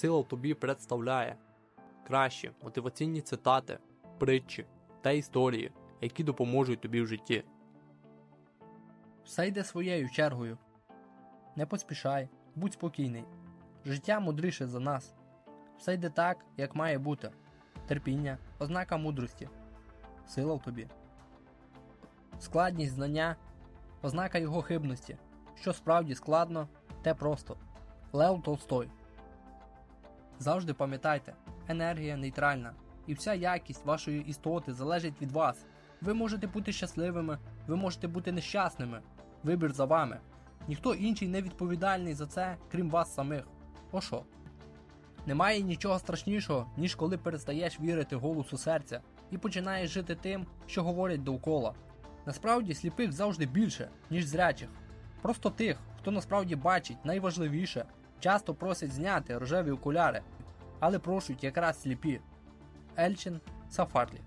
Сила тобі представляє кращі мотиваційні цитати, притчі та історії, які допоможуть тобі в житті. Все йде своєю чергою. Не поспішай, будь спокійний. Життя мудріше за нас. Все йде так, як має бути. Терпіння, ознака мудрості. Сила в тобі. Складність знання, ознака його хибності. Що справді складно, те просто. Лев Толстой. Завжди пам'ятайте, енергія нейтральна, і вся якість вашої істоти залежить від вас. Ви можете бути щасливими, ви можете бути нещасними. Вибір за вами. Ніхто інший не відповідальний за це, крім вас самих. О що? Немає нічого страшнішого, ніж коли перестаєш вірити голосу серця і починаєш жити тим, що говорять довкола. Насправді сліпих завжди більше, ніж зрячих. Просто тих, хто насправді бачить найважливіше, часто просять зняти рожеві окуляри, але прошуть якраз сліпі. Ельчин Сафарлі.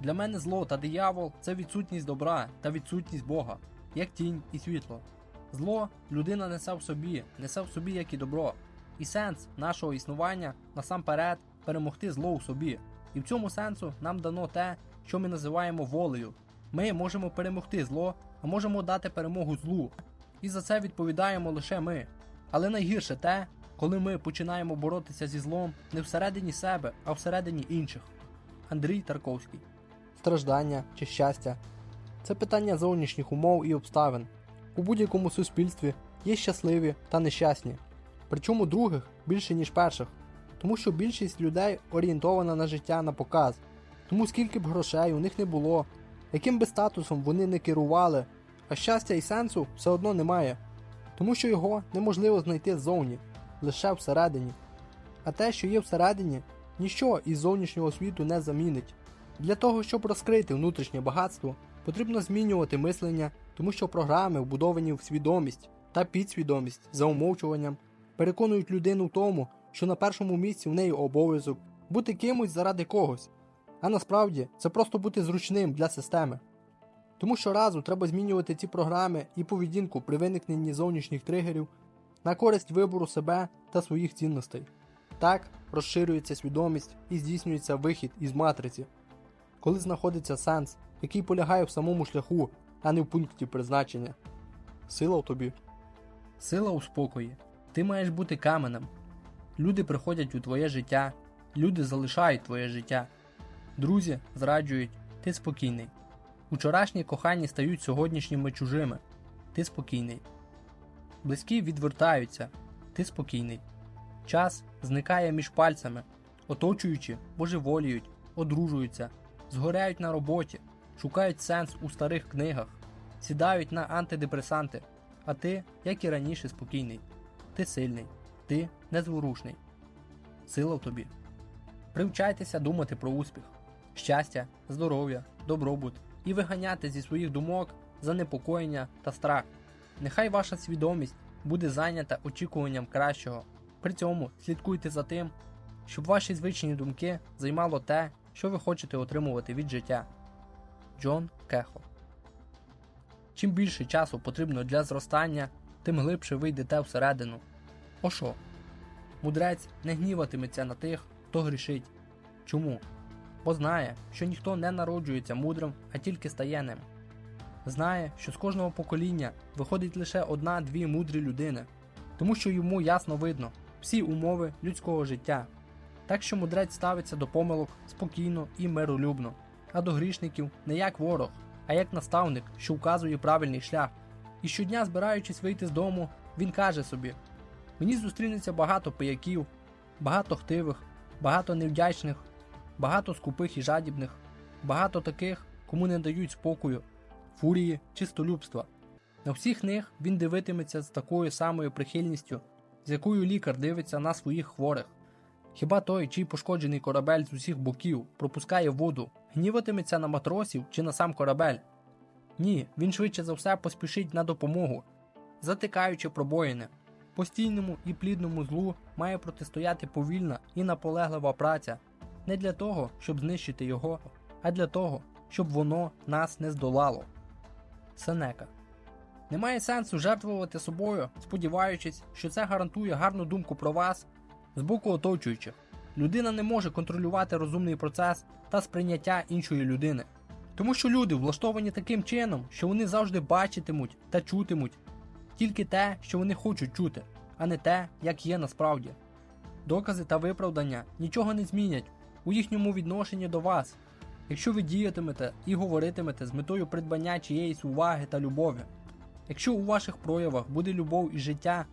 Для мене зло та диявол це відсутність добра та відсутність Бога, як тінь і світло. Зло людина несе в собі, несе в собі як і добро. І сенс нашого існування насамперед перемогти зло у собі. І в цьому сенсу нам дано те, що ми називаємо волею. Ми можемо перемогти зло, а можемо дати перемогу злу. І за це відповідаємо лише ми. Але найгірше те, коли ми починаємо боротися зі злом не всередині себе, а всередині інших. Андрій Тарковський. Страждання чи щастя це питання зовнішніх умов і обставин. У будь-якому суспільстві є щасливі та нещасні, причому других більше, ніж перших, тому що більшість людей орієнтована на життя на показ, тому скільки б грошей у них не було, яким би статусом вони не керували, а щастя і сенсу все одно немає, тому що його неможливо знайти ззовні, лише всередині. А те, що є всередині, ніщо із зовнішнього світу не замінить. Для того, щоб розкрити внутрішнє багатство, потрібно змінювати мислення, тому що програми, вбудовані в свідомість та підсвідомість за умовчуванням, переконують людину в тому, що на першому місці в неї обов'язок бути кимось заради когось. А насправді це просто бути зручним для системи. Тому щоразу треба змінювати ці програми і поведінку при виникненні зовнішніх тригерів на користь вибору себе та своїх цінностей. Так розширюється свідомість і здійснюється вихід із матриці, коли знаходиться сенс, який полягає в самому шляху, а не в пункті призначення. Сила в тобі. Сила у спокої. Ти маєш бути каменем. Люди приходять у твоє життя, люди залишають твоє життя. Друзі зраджують, ти спокійний. Учорашні кохані стають сьогоднішніми чужими. Ти спокійний. Близькі відвертаються, ти спокійний. Час зникає між пальцями, оточуючи, божеволіють, одружуються, згоряють на роботі, шукають сенс у старих книгах, сідають на антидепресанти, а ти, як і раніше, спокійний. Ти сильний, ти незворушний. Сила в тобі. Привчайтеся думати про успіх, щастя, здоров'я, добробут і виганяти зі своїх думок занепокоєння та страх. Нехай ваша свідомість буде зайнята очікуванням кращого. При цьому слідкуйте за тим, щоб ваші звичні думки займало те, що ви хочете отримувати від життя. Джон Кехо. Чим більше часу потрібно для зростання, тим глибше ви йдете всередину. Ошо. Мудрець не гніватиметься на тих, хто грішить. Чому? Бо знає, що ніхто не народжується мудрим, а тільки стає ним. Знає, що з кожного покоління виходить лише одна-дві мудрі людини, тому що йому ясно видно всі умови людського життя. Так що мудрець ставиться до помилок спокійно і миролюбно, а до грішників не як ворог, а як наставник, що вказує правильний шлях. І щодня, збираючись вийти з дому, він каже собі: Мені зустрінеться багато пияків, багато хтивих, багато невдячних, багато скупих і жадібних, багато таких, кому не дають спокою, фурії, чистолюбства. На всіх них він дивитиметься з такою самою прихильністю, з якою лікар дивиться на своїх хворих. Хіба той, чий пошкоджений корабель з усіх боків пропускає воду, гніватиметься на матросів чи на сам корабель? Ні, він швидше за все поспішить на допомогу, затикаючи пробоїни. Постійному і плідному злу має протистояти повільна і наполеглива праця не для того, щоб знищити його, а для того, щоб воно нас не здолало. Сенека Немає сенсу жертвувати собою, сподіваючись, що це гарантує гарну думку про вас, з боку оточуючих. Людина не може контролювати розумний процес та сприйняття іншої людини. Тому що люди влаштовані таким чином, що вони завжди бачитимуть та чутимуть тільки те, що вони хочуть чути, а не те, як є насправді. Докази та виправдання нічого не змінять у їхньому відношенні до вас, якщо ви діятимете і говоритимете з метою придбання чиєїсь уваги та любові. Якщо у ваших проявах буде любов і життя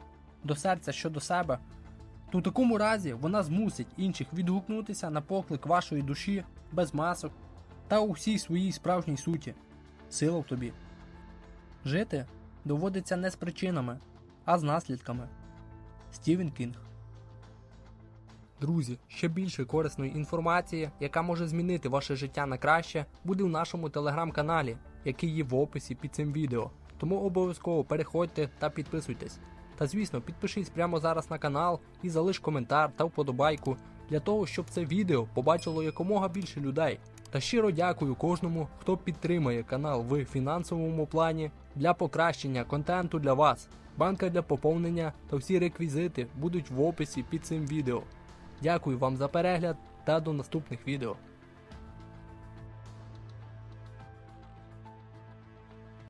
до серця щодо себе, то в такому разі вона змусить інших відгукнутися на поклик вашої душі без масок та у всій своїй справжній суті. Сила в тобі. Жити доводиться не з причинами, а з наслідками. Стівен Кінг Друзі, ще більше корисної інформації, яка може змінити ваше життя на краще, буде в нашому телеграм-каналі, який є в описі під цим відео. Тому обов'язково переходьте та підписуйтесь. Та звісно, підпишись прямо зараз на канал і залиш коментар та вподобайку для того, щоб це відео побачило якомога більше людей. Та щиро дякую кожному, хто підтримує канал в фінансовому плані для покращення контенту для вас. Банка для поповнення та всі реквізити будуть в описі під цим відео. Дякую вам за перегляд та до наступних відео.